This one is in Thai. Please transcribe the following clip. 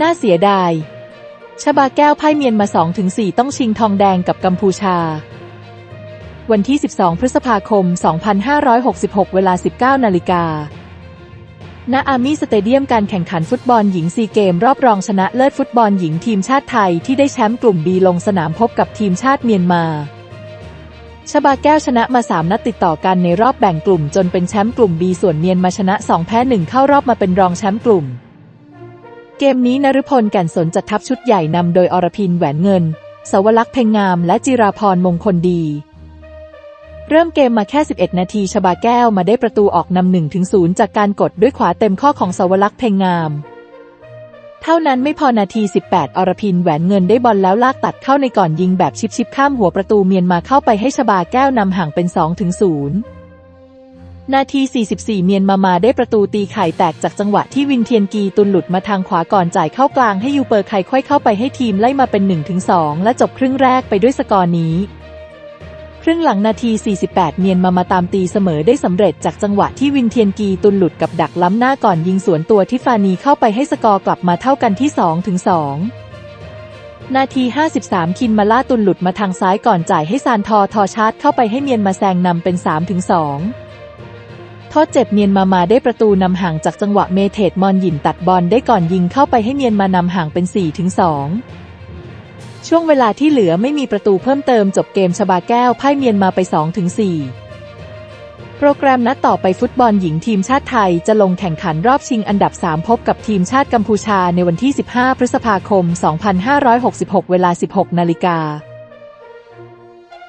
น่าเสียดาย ชบาแก้วไพ่เมียนมา 2-4 ต้องชิงทองแดงกับกัมพูชา วันที่ 12 พฤษภาคม 2566 เวลา 19 นาฬิกา ณ อาร์มี่สเตเดียมการแข่งขันฟุตบอลหญิงซีเกมรอบรองชนะเลิศฟุตบอลหญิงทีมชาติไทยที่ได้แชมป์กลุ่มบีลงสนามพบกับทีมชาติเมียนมาชบาแก้วชนะมา 3 นัดติดต่อกันในรอบแบ่งกลุ่มจนเป็นแชมป์กลุ่ม B ส่วนเมียนมาชนะ 2 แพ้ 1 เข้ารอบมาเป็นรองแชมป์กลุ่ม เกมนี้นฤพลแก่นสนจัดทัพชุดใหญ่นำโดยอรพินแหวนเงิน สวลักษ์เพ่งงาม และจิราพรมงคลดี เริ่มเกมมาแค่ 11 นาทีชบาแก้วมาได้ประตูออกนำ1ถึง0จากการกดด้วยขวาเต็มข้อของสวลักษ์เพ่งงาม เท่านั้นไม่พอนาที 18 อรพินแหวนเงินได้บอลแล้วลากตัดเข้าในก่อนยิงแบบชิบๆข้ามหัวประตูเมียนมาเข้าไปให้ชบาแก้วนำห่างเป็น2ถึง0 นาที 44 เมียนมามาได้ประตูตีไข่แตกจากจังหวะที่วินเทียนกีตุนหลุดมาทางขวาก่อนจ่ายเข้ากลางให้ยูเปอร์ไคค่อยเข้าไปให้ทีมไล่มาเป็น1ถึง2และจบครึ่งแรกไปด้วยสกอร์นี้ครึ่งหลังนาที 48 เมียนมามาตามตีเสมอได้สำเร็จจากจังหวะที่วินเทียนกีตุนหลุดกับดักล้ำหน้าก่อนยิงสวนตัวทิฟานีเข้าไปให้สกอร์กลับมาเท่ากันที่ 2 ถึง 2 นาที 53 คินมาล่าตุนหลุดมาทางซ้ายก่อนจ่ายให้ซานทอทอชาร์จเข้าไปให้เมียนมาแซงนำเป็น 3 ถึง 2 โทษเจ็บเมียนมามาได้ประตูนำห่างจากจังหวะเมเทดมอนหยินตัดบอลได้ก่อนยิงเข้าไปให้เมียนมานำห่างเป็น 4 ถึง 2 ช่วงเวลาที่เหลือไม่มีประตูเพิ่มเติมจบเกมชบาแก้วพ่ายเมียนมาไป2-4โปรแกรมนัดต่อไปฟุตบอลหญิงทีมชาติไทยจะลงแข่งขันรอบชิงอันดับ 3 พบกับทีมชาติกัมพูชาในวันที่ 15 พฤษภาคม 2566 เวลา 16 นาฬิกา